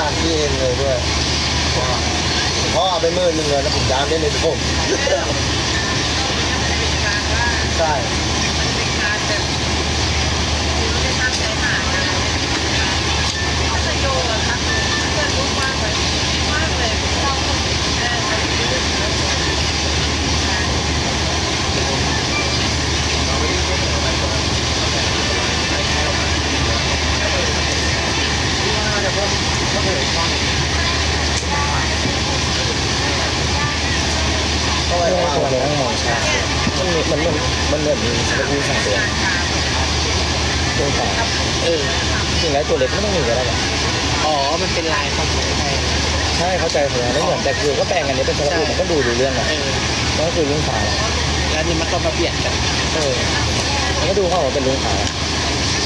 ถานที่เองเลยด้วยพ่อเอาไปหมื่นหนึ่งเลยแล้วผมยามได้เลยผม ใช่ ก็ไว้ว่าวันนี้มองชามันมีมันมันมันเหมือนมีสกูสองตัวตัวสองเออจริงแล้ว ตัวเล็กไม่ต้องมีก็ได้หรอกอ๋อ มันเป็นลายของไทยใช่เข้าใจผมไม่เหมือนแต่คือก็แปลงอันนี้เป็นสกูมันก็ดูดูเรื่องอะเออ มันก็คือลุงขาวแล้วนี่มันก็มาเปลี่ยนกัน เออมันก็ดูเข้ามาเป็นลุงขาว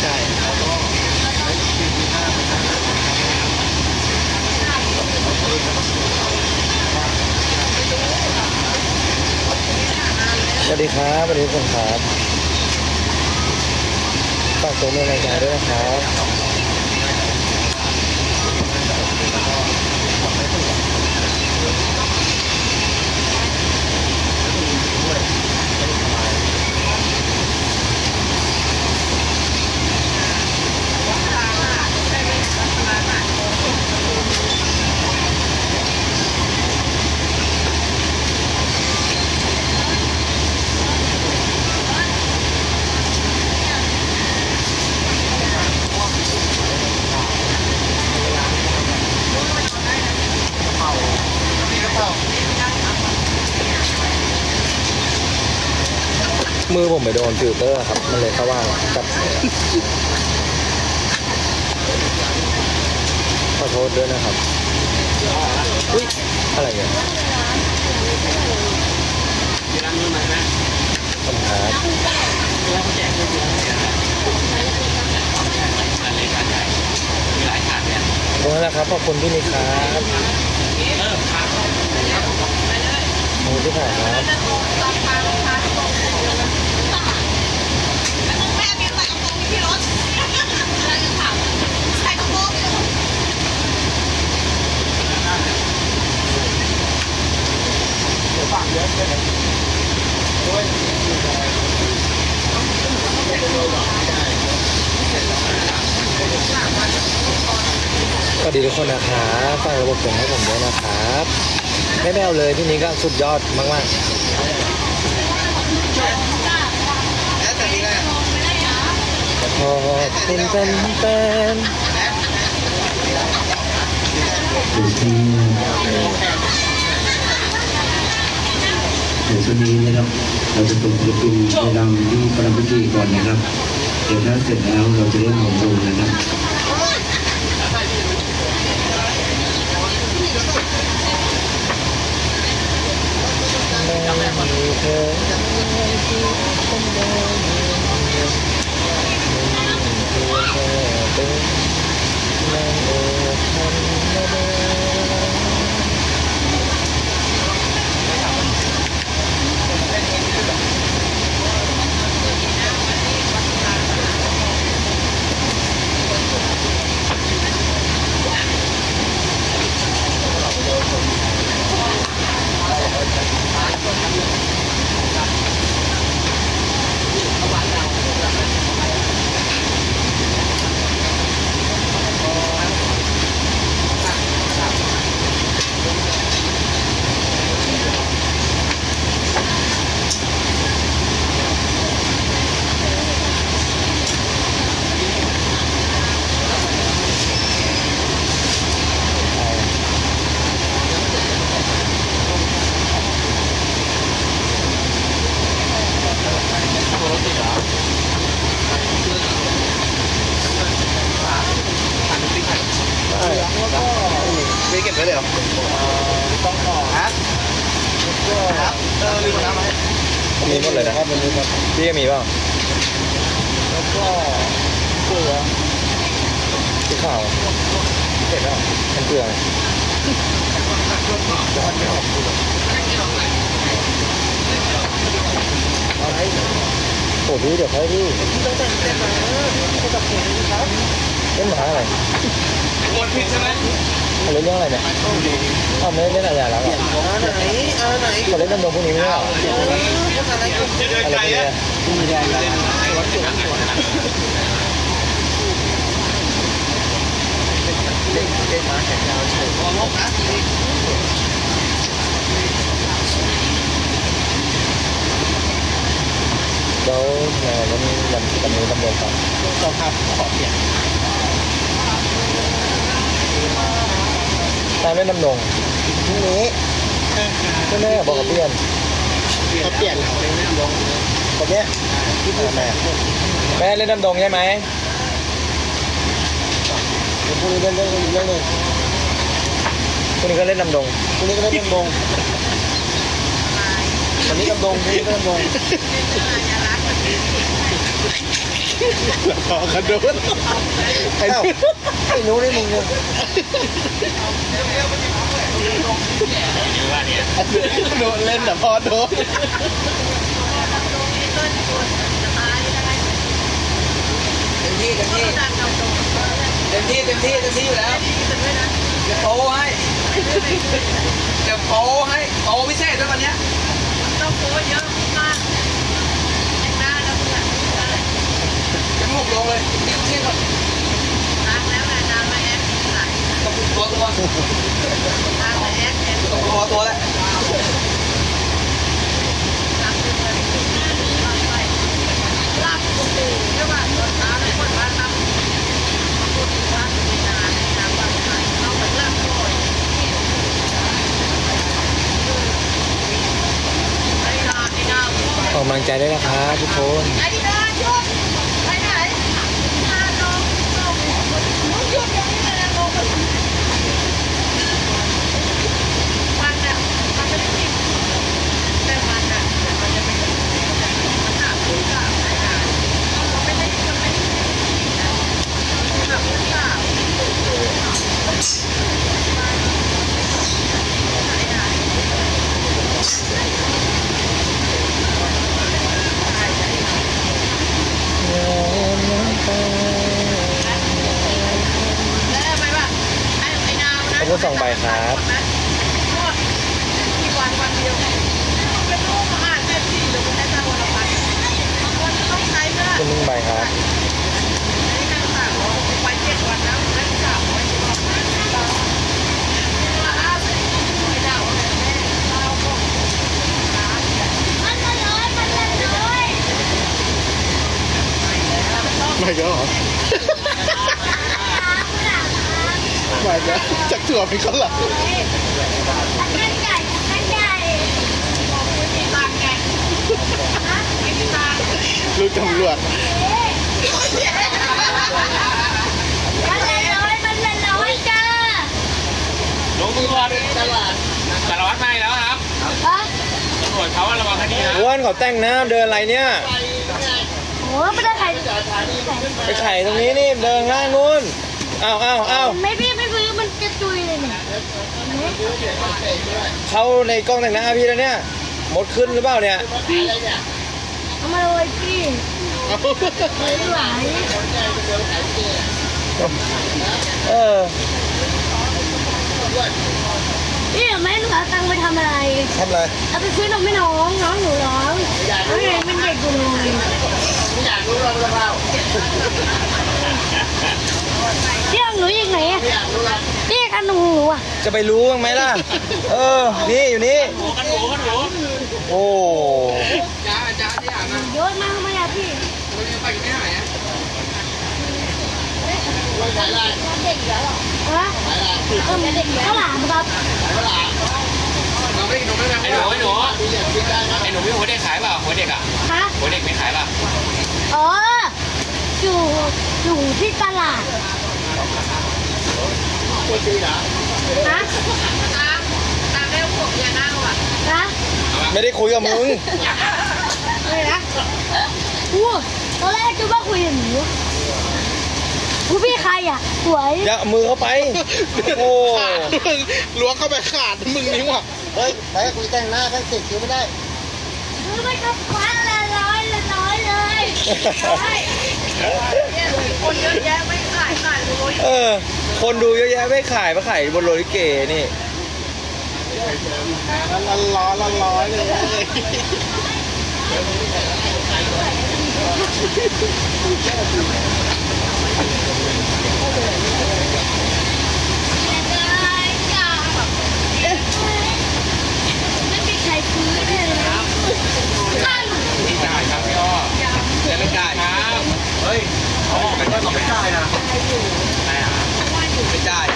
ใช่ สวัสดีครับสวัสดีทุกคนครับฝากตัวเมืองในใจด้วยนะครับ มือผมไปโดนฟิลเตอร์ครับ มันเลยเข้าว่างกับขอโทษด้วยนะครับ อุ้ยอะไรเนี่ยมีร้านนู้ไหมนะคำถามแล้วเขามีหลายถาดเนี่ยขอครับขอบคุณพี่นิครับเออครับขอบคุณที่ผ่านครับ สวัสดีทุกคนนะครับฝากระบบเสียงให้ผมด้วยนะครับ ไม่แมวเลยพี่นี้ก็สุดยอดมากๆขอบคุณเป็นแฟนอ ยู่ที่เดี๋ยวช่วงนี้นะครับ เราจะส่งศิลปินไปรำที่ประพิธีก่อนนะครับ เดี๋ยวถ้าเสร็จแล้วเราจะเริ่มหมุนวงนะครับไม่มีเธอที่ฉันได้ยินไม่มีเธอแค่เป็นนางเอกธรรมดา ไม่เก็บ ไว้เลยเหรอต้องขอครับครับเออลืมน้ำไหมมีหมดเลยนะครับวันนี้ครับพี่ก็มีเปล่าแล้วก็เกลือพี่ข่าวเสร็จแล้วมันเกลือไงโอ้พี่เดี๋ยวค่อยพี่เล่นหมาอะไรกดผิดใช่ไหม เขาเล่นเรื่องอะไรเนี่ยเขาไม่ได้เล่นอะไรแล้วเหรอเอาไหนเอาไหนเขาเล่นดำดงพวกนี้ไม่ใช่เหรออะไรอะไรกนี้เล่นเล่นมาแข่งยาวเฉยพอลบนะเดี๋ยวเออวันนี้วันวันนี้ดำดงครับต้อครับขอเปลี่ยน ตามเล่นดำดงพรุ่งนี้ไม่แม่บอกกับเพื่อนเขาเปลี่ยนเป็นแม่ลงคนเนี้ยที่พูดแม่แม่เล่นดำดงใช่ไหมเดี๋ยวพรุ่งนี้เล่นเรื่องอีกเรื่องหนึ่งคนนี้ก็เล่นดำดงพรุ่งนี้ก็เล่นดำดงวันนี้ดำดงพรุ่งนี้ก็ดำดง ขอกระโดดไอ้ไอ้หนูนี่มึงเนี่ยโดนเล่นแต่พอโดนเต็มที่เต็มที่เต็มที่เต็มที่อยู่แล้วจะโตให้จะโตให้โตพิเศษด้วยวันเนี้ยต้องโพสเยอะมากแต่งหน้าแล้วเนี่ย จะหกลงเลยเที่ยงเที่ยงก่อน ล้างแล้วนะน้ำมาแอดไหล ต้อง ตัวตัวล้างมาแอดแอดต้องตัวตัวแหละล้างเลยล้างไปล้างโอ้โหเรียกว่าตอนเช้าเลยคนมาทำพูดถึงว่าในนาในนาบ้านไหนเอาไปล้างก่อนไอ้นาไอ้นาออกกำลังใจได้นะครับทุกคน ไอ้นาหยุดไปไหนนาลงลงมึงหยุดอย่างนี้เลยนะลงมันน่ะมันไม่ได้ผิดแต่มันน่ะมันจะเป็นมันหนักหรือเปล่าไอ้นามันไม่ได้มันไม่ได้ผิดนะหนักหรือเปล่าไอ้นา แล้วไปว่าไอ้ไอ้นาวนะ ขอบคุณสองใบครับ ที่วันวันเดียวเป็นลูกอ่านแม่ที่หรือเป็นได้ตาวันละพันคนต้องใช้ก็ได้ คุณลุงใบครับ ไอ้นางสาวไปเจ็ดวันแล้วแม่สาวไว้ที่บอกว่าอ้าวไอ้ดาวแม่เราบอกมันละน้อยมันละน้อย ไม่ก็หรอไม่ก็ จากถั่วเป็นข้าวหลามอันใหญ่อันใหญ่ตางไงไม่ตางลูกตำรวจมันละน้อยมันละน้อยจ้าลงมือพอตลาดสารวัตรมาอีกแล้วครับตำรวจเขาว่าระวังคดีนะอ้วนเขาแต่งหน้าเดินอะไรเนี่ย โอ้ไม่ได้ใครไปไข่ตรงนี้นี่เดินข้างนู้นอ้าวอ้าวอ้าวไม่พี่ไม่ซื้อมันจะจุยเลยเนี่ย เข้าในกล้องแต่งหน้าพี่แล้วเนี่ยมดขึ้นหรือเปล่าเนี่ยเอามาเลยพี่ไม่ไหวเออพี่แม่หนูเอาตังค์ไปทำอะไรทำอะไรเอาไปซื้อนมให้น้องน้องหนูร้องน้องยังเป็นเด็กอยู่เลยอยากรู้เราเราเรา พี่ของหนูอีกไหนอะพี่กันหนูอะจะไปรู้บ้างไหมล่ะ เออ นี่อยู่นี่กันหนูกันหนูโอ้จ้าจ้าที่อ่านนะเยอะมากไหมอะพี่เราจะไปไม่หายอะเด็กเหรอฮะเออเด็กข้าวหลามครับเราไม่กินนมไม่ได้ไอ้หนูไอ้หนูไอ้หนูมีหัวเด็กขายเปล่าหัวเด็กอะฮะหัวเด็กไม่ขายเปล่าอ๋ออยู่อยู่ที่ตลาด ตัวตีเหรอฮะตามตามได้พวกยานั่งว่ะฮะไม่ได้คุยกับมึงอะไรนะอู้ตอนแรกคิดว่าคุยกับหนูอู้พี่ใครอะสวยอย่าเอามือเข้าไป โอ้ล้วงเข้าไปขาดมึงนิ้วอะเฮ้ยใครคุยแต่งหน้าแค่เสร็จคิวไม่ได้ซื้อไปก็คว้าละร้อยละร้อยเลยร้อยเนี่ยคนเยอะแยะไม่ขายขาย เลยเออเคนดูเยอะแยะไม่ขายมาขายบนโรลิเกนี่ร้อนร้อนร้อนร้อนเลยไม่มีใครซื้อเลยนะข้างนี่จ่ายครับพี่อ้อแต่ไม่จ่ายครับ เฮ้ย ออกกันว่าเขาไม่ได้นะ ไม่จ่าย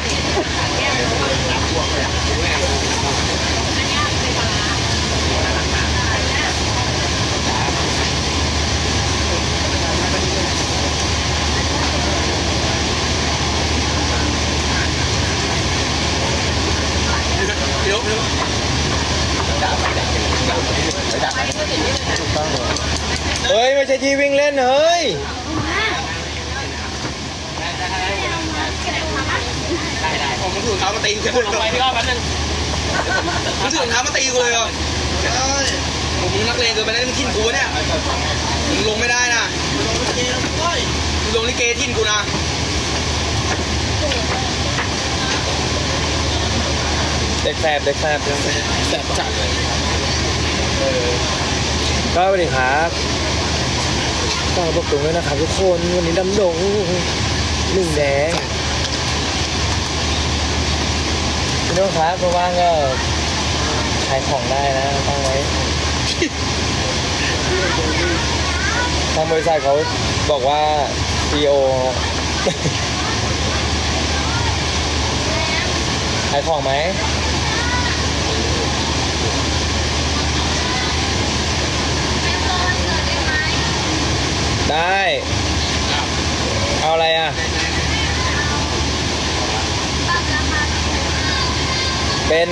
เดี๋ยวเดี๋ยว เฮ้ย ไม่ใช่ที่วิ่งเล่นเฮ้ย ผมมันถือรองเท้ามาตีกูพูดลงไปพี่อ้อแป๊บนึงมันถือรองเท้ามาตีกูเลยเหรอผมนักเลงเกินไปแล้วมึงทิ้นกูเนี่ยมึงลงไม่ได้นะมึงลงลิเกทิ้นกูนะเด็กแสบเด็กแสบแสบจัดเลยก็สวัสดีครับก็บอกตรงด้วยนะครับทุกคนวันนี้ดำดงหนึ่งแดง พี่โน้องครับว่างก็ขายของได้นะตั้งไว้ทางบริษัทเขาบอกว่า CEO ขายของไหม ได้ เอาอะไรอะ เป็น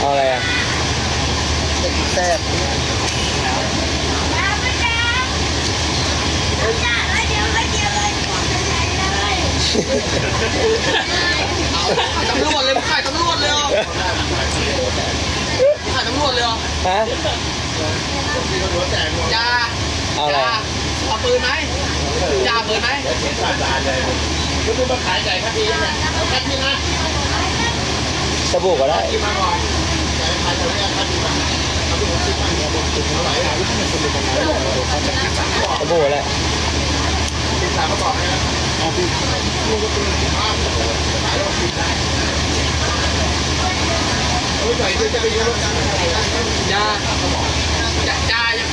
เอาอะไรอะแสบตำรวจเลยมึงขายตำรวจเลยเหรอขายตำรวจเลยเหรอฮะ จ่าเอาอะไร จ่าเอาปืนไหมจ่าปืนไหมคุณดูมาขายไก่คดีเนี่ยเอาคดีนะสบู่ก็ได้มาก่อนขายแถวนี้คดีมาเอาไปสิบบาทเนี่ยบอกถึงเท่าไหร่อะวิธีมันเป็นยังไงเขาจะขายสามบอกสบู่แหละสามบอกนะเอาไปลูกก็เป็นภาพขายแล้วกินได้เอาไปใส่จะไปยืมรถกันจ่าจ่าจ่า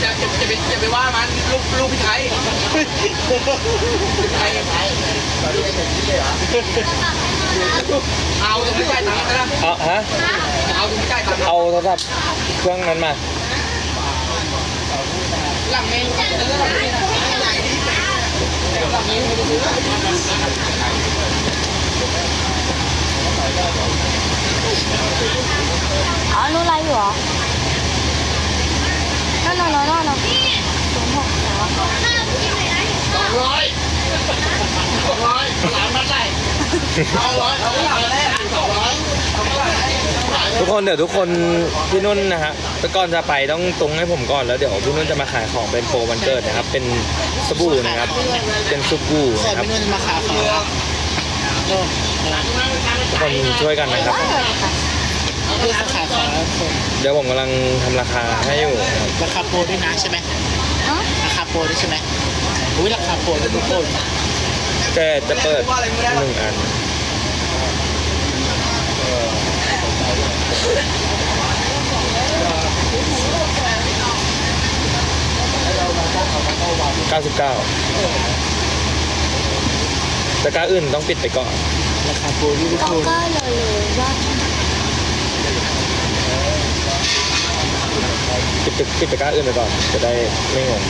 อย่าอย่าอย่าอย่าไปอย่าไปว่ามันลูกลูกพี่ไทยพี่ไทยขายตอนนี้เป็นที่เลยเหรอเอาถึงไม่จ่ายตังค์นะเอาฮะเอาถึงไม่จ่ายตังค์เอาโทรศัพท์เครื่องนั้นมาหลังเมนเออหลังเมนไหนดิหลังเมนไม่ได้ซื้ออ๋อรู้อะไรอยู่เหรอ นั่นน่ะนั่นน่ะนั่นศูนย์หกเหรอสองร้อยสองร้อยหลานมันได้เอาร้อยเอาหลานแรกสองร้อยเอาหลานทุกคนเดี๋ยวทุกคนพี่นุ่นนะฮะแต่ก่อนจะไปต้องตรงให้ผมก่อนแล้วเดี๋ยวพี่นุ่นจะมาขายของเป็นโปรวันเกิดนะครับ เป็นสบู่นะครับ เป็นสบู่นะครับไม่นมาขายของทุกคนช่วยกันนะครับ เพื่อขายของเดี๋ยวผมกำลังทำราคาให้อยู่นะครับราคาโปรด้วยนะใช่ไหมราคาโปรด้วยใช่ไหมอุ้ยราคาโปรด้วยทุกคนแต่จะเปิดหนึ่งอันเก้าสิบเก้าตะกร้าอื่นต้องปิดไปก่อน ราคาโปรด้วยทุกก็คน ก็เลยยอด ปิดตะปิดตะกร้าอื่นไปก่อนจะได้ไม่งง